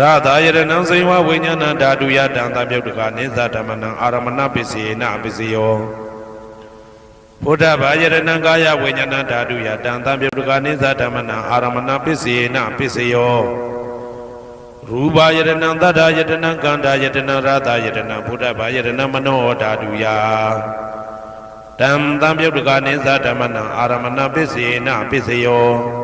ရသာယရဏံစေဝဝိညာဏဓာတုယတံသံပယုတ်တကနိသဓမ္မနံအာရမဏပစ္စေနပစ္စယောဘုဒ္ဓဘာယရဏံကာယဝိညာဏဓာတုယတံသံပယုတ်တကနိသဓမ္မနံအာရမဏပစ္စေနပစ္စယောရူပယရဏံသတ္တယတနံကန္တာယတနံရသာယတနံဘုဒ္ဓဘာယရဏံမနောဓာတုယတံသံပြုတ်တကနိသဓမ္မနံအာရမဏပစ္စေနပစ္စယော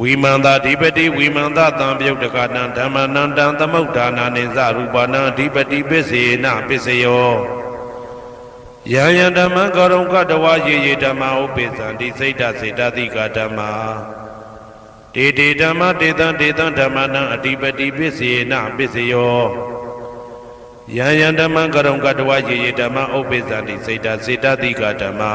ဝိမန္တာဓိပတိဝိမန္တတံပြုတ်တကနံဓမ္မနံတံသမုဋ္ဌာနာနိသရူပနံအဓိပတိပစ္စေနပစ္စယောယံယံဓမ္မံကရုံကတဝယေယေဓမ္မဥပိသံတိစိတ်ဓာစေတသိကဓမ္မာတေတေဓမ္မတေတံတေတံဓမ္မနံအဓိပတိပစ္စေနပစ္စယောယံယံဓမ္မံကရုံကတဝယေယေဓမ္မဥပိသံတိစိတ်ဓာစေတသိကဓမ္မာ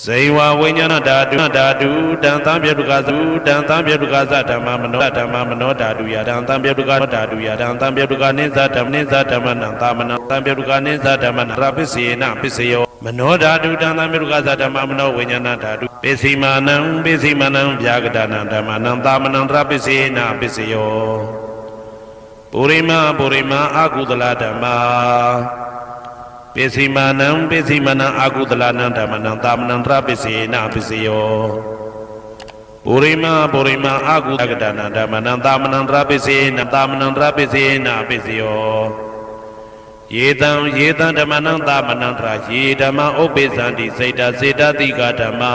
ဇိဝဝိညာဏဓာတုဓာတုတံသံပြေတုကသုတံသံပြေတုကသဓမ္မမနောဓမ္မမနောဓာတုယတံသံပြေတုကဓာတုယတံသံပြေတုကနိသဓမ္မနိသဓမ္မနံသာမဏံသံပြေတုကနိသဓမ္မနံရပစ္စေနပစ္စယောမနောဓာတုတံသံပြေတုကသဓမ္မမနောဝိညာဏဓာတုပစ္စိမာနံပစ္စိမာနံဗျာဂဒနံဓမ္မနံသာမဏံရပစ္စေနပစ္စယောပုရိမပုရိမအာကုသလဓမ္မာ ပိစီမာနံပိစီမနံအာကုသလနံဓမ္မနံသာမဏံတရပိစေနပိစယောပုရိမပုရိမအာကုသကတနံဓမ္မနံသာမဏံတရပိစေနသာမဏံတရပိစေနပိစယောယေတံယေတံဓမ္မနံသာမဏံတရယေဓမ္မဥပ္ပိသန္တိစေတစေတတိကဓမ္မာ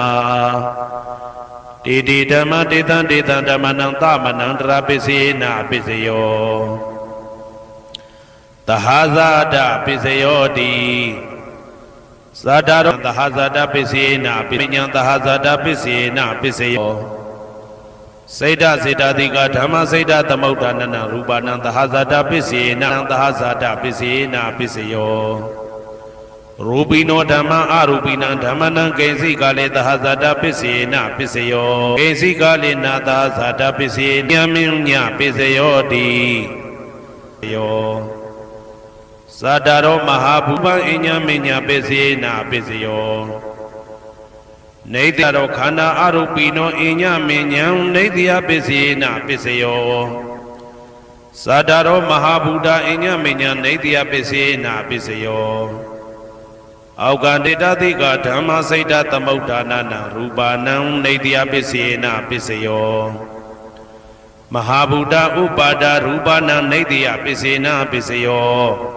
တေတိဓမ္မတေတံတေတံဓမ္မနံသာမဏံတရပိစေနပိစယော သဟာဇာတပိစယောတိဇာတာရောသဟာဇာတပိစေနာပိညာသဟာဇာတပိစေနာပိစယောစေတစေတတိကဓမ္မစေတသမုဋ္ဌာနနရူပနံသဟာဇာတပိစေနာသဟာဇာတပိစေနာပိစယောရူပိနောဓမ္မအရူပိနံဓမ္မနံကိဉ္စိကာလေသဟာဇာတပိစေနာပိစယောကိဉ္စိကာလေနာသဟာဇာတပိစေညမင်းညပိစယောတိယော ဇာတာရောမဟာဘူပံအညာမညာပစ္စေနာပစ္စယောနေတရောခန္ဓာအရုပိနောအညာမညာနေတယပစ္စေနာပစ္စယောဇာတာရောမဟာဘူတာအညာမညာနေတယပစ္စေနာပစ္စယောအောက်ကန္တေတတိကဓမ္မစိတ်တသမုဋ္ဌာနာနာရူပါနံနေတယပစ္စေနာပစ္စယောမဟာဘူတာဥပါဒရူပနံနေတယပစ္စေနာပစ္စယော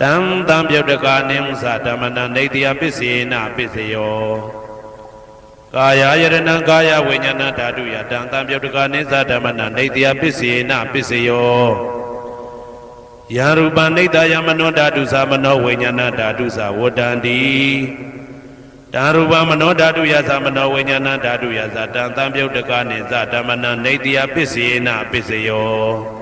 တံတံပြုတ်တကာနိသဓမ္မနံနေတယပစ္စေနပစ္စယောကာယယရဏံကာယဝိညာဏဓာတုယတံတံပြုတ်တကာနိသဓမ္မနံနေတယပစ္စေနပစ္စယောယံရူပနိတယမနောဓာတုသမနောဝိညာဏဓာတုသဝတ္တန္တိတံရူပမနောဓာတုယသမနောဝိညာဏဓာတုယသတံတံပြုတ်တကာနိသဓမ္မနံနေတယပစ္စေနပစ္စယော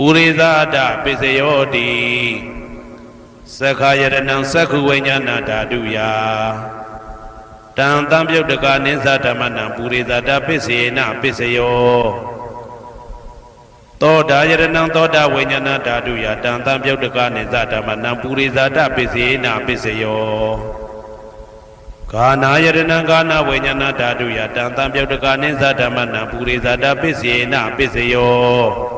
ပုရိသဒပစ္စယောတိသက္ခာယရဏံသက္ခုဝိညာဏဓာတုယာတံတံပြုတ်တကနိသဓမ္မနံပုရိသတာပစ္စေနပစ္စယောသောတာယရဏံသောတာဝိညာဏဓာတုယတံတံပြုတ်တကနိသဓမ္မနံပုရိသတာပစ္စေနပစ္စယောကာနာယရဏံကာနာဝိညာဏဓာတုယတံတံပြုတ်တကနိသဓမ္မနံပုရိသတာပစ္စေနပစ္စယော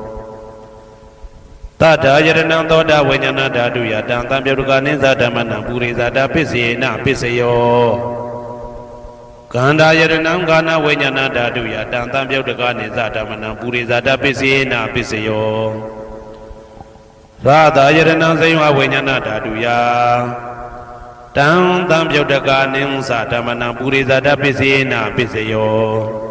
တထာယရဏံသောတာဝိညာဏဓာတုယတံတံပြုတ်တကနိသဓမ္မနံပုရိသတာပစ္စေနပစ္စယောကန္တာယရဏံကာနဝိညာဏဓာတုယတံတံပြုတ်တကနိသဓမ္မနံပုရိသတာပစ္စေနပစ္စယောရာသာယရဏံဇိဝဝိညာဏဓာတုယတံတံပြုတ်တကနိသဓမ္မနံပုရိသတာပစ္စေနပစ္စယော